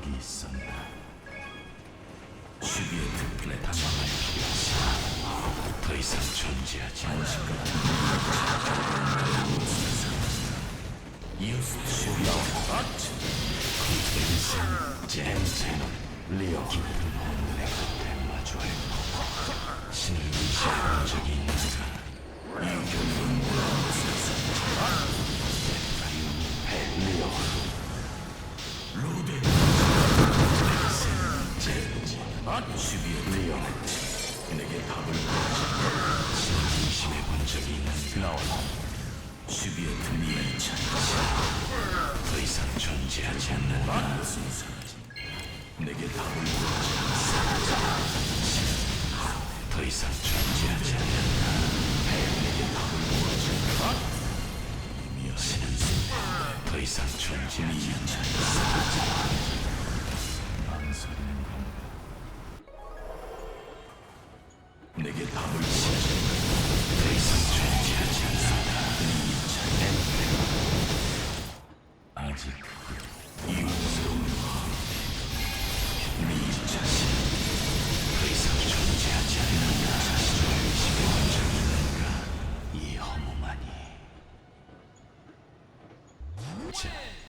여기 있었나? 주비의 특권에 당황할 필요 없어. 더 이상 존재하지 않을 이웃 주비의 콘텐츠 젠제노 리오 깊은 혼돈의 끝에 마주할 신을 무시해본 적이 있는가? 루데 리오 내게 답을 신을 의심해 본 적이 있는가? 나오라 주비의 등리의 찬치 더 이상 존재하지 않는다. 내게 답을 더 이상 존재하지 않는다. 내게 답을 신은 더 이상 존재하지 않는다. Ciao.